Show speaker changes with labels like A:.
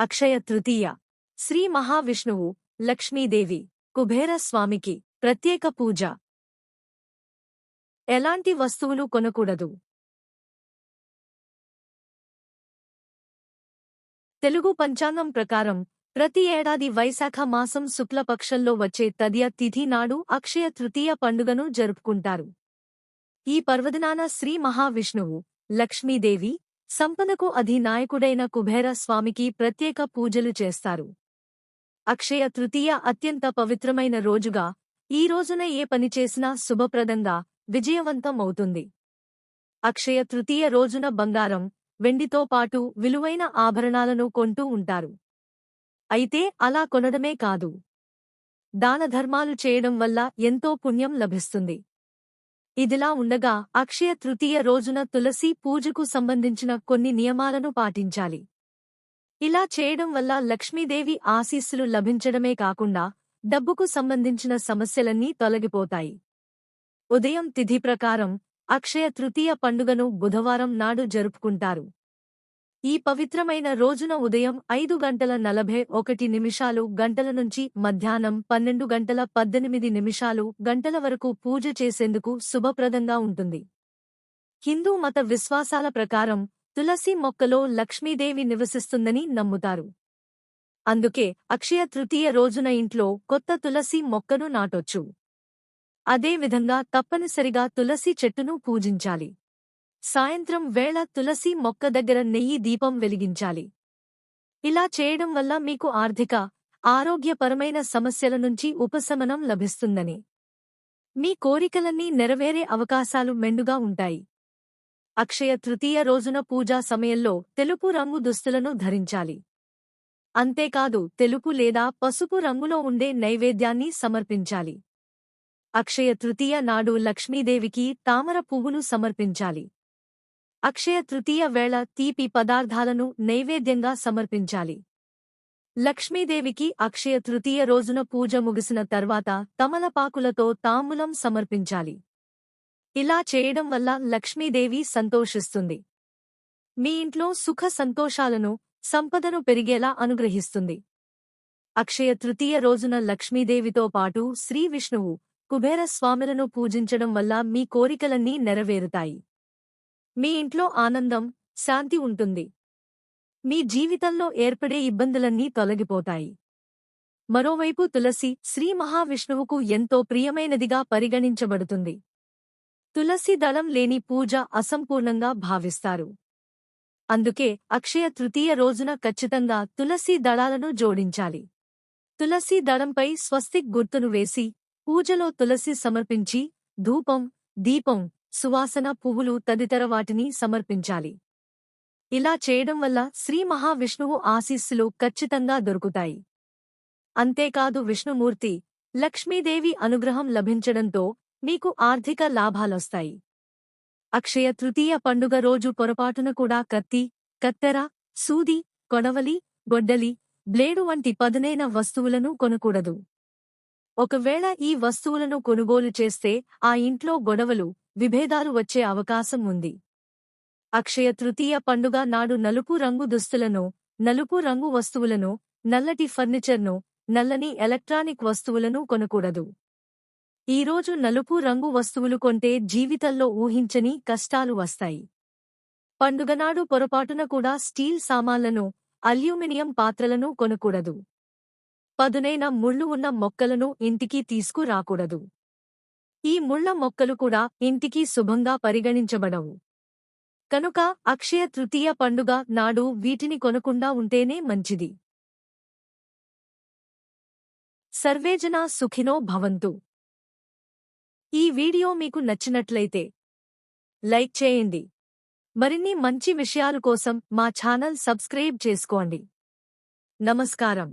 A: అక్షయ తృతీయ. శ్రీ మహావిష్ణువు లక్ష్మీదేవి కుబేరస్వామికి ప్రత్యేక పూజ. ఎలాంటి వస్తువులు కొనకూడదు? తెలుగు పంచాంగం ప్రకారం ప్రతి ఏడాది వైశాఖ మాసం శుక్లపక్షంలో వచ్చే తదియ తిథి నాడు అక్షయ తృతీయ పండుగను జరుపుకుంటారు. ఈ పర్వదినాన శ్రీ మహావిష్ణువు లక్ష్మీదేవి సంపదకు అధినాయకుడైన కుబేర స్వామికి ప్రత్యేక పూజలు చేస్తారు. అక్షయ తృతీయ అత్యంత పవిత్రమైన రోజుగా ఈ రోజున ఏ పని చేసినా శుభప్రదంగా విజయవంతం అవుతుంది అక్షయ తృతీయ రోజున బంగారం వెండితో పాటు విలువైన ఆభరణాలను కొంటూ ఉంటారు. అయితే అలా కొనడమే కాదు. దానధర్మాలు చేయడం వల్ల ఎంతో పుణ్యం లభిస్తుంది. ఇదిలా ఉండగా అక్షయ తృతీయ రోజున తులసి పూజకు సంబంధించిన కొన్ని నియమాలను పాటించాలి. ఇలా చేయడం వల్ల లక్ష్మీదేవి ఆశీస్సులు లభించడమే కాకుండా డబ్బుకు సంబంధించిన సమస్యలన్నీ తొలగిపోతాయి. ఉదయం తిథి ప్రకారం అక్షయ తృతీయ పండుగను బుధవారం నాడు జరుపుకుంటారు. ఈ పవిత్రమైన రోజున ఉదయం ఐదు గంటల నలభై ఒకటి నిమిషాలు గంటల నుంచి మధ్యాహ్నం పన్నెండు గంటల పద్దెనిమిది నిమిషాలు గంటల వరకు పూజ చేసేందుకు శుభప్రదంగా ఉంటుంది. హిందూ మత విశ్వాసాల ప్రకారం తులసి మొక్కలో లక్ష్మీదేవి నివసిస్తుందని నమ్ముతారు. అందుకే అక్షయ తృతీయ రోజున ఇంట్లో కొత్త తులసి మొక్కను నాటొచ్చు. అదేవిధంగా తప్పనిసరిగా తులసి చెట్టును పూజించాలి. సాయంత్రం వేళ తులసి మొక్క దగ్గర నెయ్యి దీపం వెలిగించాలి. ఇలా చేయడం వల్ల మీకు ఆర్థిక ఆరోగ్యపరమైన సమస్యల నుంచి ఉపశమనం లభిస్తుందని. మీ కోరికలన్నీ నెరవేరే అవకాశాలు మెండుగా ఉంటాయి. అక్షయ తృతీయ రోజున పూజా సమయంలో తెలుపు రంగు దుస్తులను ధరించాలి. అంతేకాదు తెలుపు లేదా పసుపు రంగులో ఉండే నైవేద్యాన్ని సమర్పించాలి. అక్షయ తృతీయ నాడు లక్ష్మీదేవికి తామర పువ్వును సమర్పించాలి. అక్షయ తృతీయ వేళ తీపి పదార్థాలను నైవేద్యంగా సమర్పించాలి. లక్ష్మీదేవికి అక్షయ తృతీయ రోజున పూజ ముగిసిన తర్వాత తమలపాకులతో తాంబూలం సమర్పించాలి. ఇలా చేయడం వల్ల లక్ష్మీదేవి సంతోషిస్తుంది. మీ ఇంట్లో సుఖ సంతోషాలను సంపదను పెరిగేలా అనుగ్రహిస్తుంది. అక్షయ తృతీయ రోజున లక్ష్మీదేవితో పాటు శ్రీ విష్ణువు కుబేర స్వామిలను పూజించడం వల్ల మీ కోరికలన్నీ నెరవేరుతాయి. మీ ఇంట్లో ఆనందం శాంతి ఉంటుంది. మీ జీవితంలో ఏర్పడే ఇబ్బందులన్నీ తొలగిపోతాయి. మరోవైపు తులసి శ్రీ మహావిష్ణువుకు ఎంతో ప్రియమైనదిగా పరిగణించబడుతుంది. తులసి దళం లేని పూజ అసంపూర్ణంగా భావిస్తారు. అందుకే అక్షయ తృతీయ రోజున ఖచ్చితంగా తులసి దళాలను జోడించాలి. తులసి దళంపై స్వస్తిక్ గుర్తును వేసి పూజలో తులసి సమర్పించి ధూపం దీపం సువాసన పువ్వులు తదితర వాటిని సమర్పించాలి. ఇలా చేయడం వల్ల శ్రీ మహావిష్ణువు ఆశీస్సులు ఖచ్చితంగా దొరుకుతాయి. అంతేకాదు విష్ణుమూర్తి లక్ష్మీదేవి అనుగ్రహం లభించడంతో మీకు ఆర్థిక లాభాలొస్తాయి. అక్షయ తృతీయ పండుగ రోజు పొరపాటున కూడా కత్తి కత్తెర సూది కొడవలి గొడ్డలి బ్లేడు వంటి పదునైన వస్తువులను కొనకూడదు. ఒకవేళ ఈ వస్తువులను కొనుగోలు చేస్తే ఆ ఇంట్లో గొడవలు విభేదాలు వచ్చే అవకాశం ఉంది. అక్షయ తృతీయ పండుగ నాడు నలుపు రంగు దుస్తులను నలుపు రంగు వస్తువులను నల్లటి ఫర్నిచర్ను నల్లని ఎలక్ట్రానిక్ వస్తువులను కొనకూడదు. ఈరోజు నలుపు రంగు వస్తువులు కొంటే జీవితంలో ఊహించని కష్టాలు వస్తాయి. పండుగనాడు పొరపాటున కూడా స్టీల్ సామాన్లను అల్యూమినియం పాత్రలను కొనకూడదు. పదునైన ముళ్ళు ఉన్న మొక్కలను ఇంటికి తీసుకురాకూడదు. ఈ ముళ్ళ మొక్కలు కూడా ఇంటికి శుభంగా పరిగణించబడవు. కనుక అక్షయ తృతీయ పండుగ నాడు వీటిని కొనకుండా ఉంటేనే మంచిది. సర్వేజన సుఖినో భవంతు. ఈ వీడియో మీకు నచ్చినట్లయితే లైక్ చేయండి. మరిన్ని మంచి విషయాలు కోసం మా ఛానల్ సబ్స్క్రైబ్ చేసుకోండి. నమస్కారం.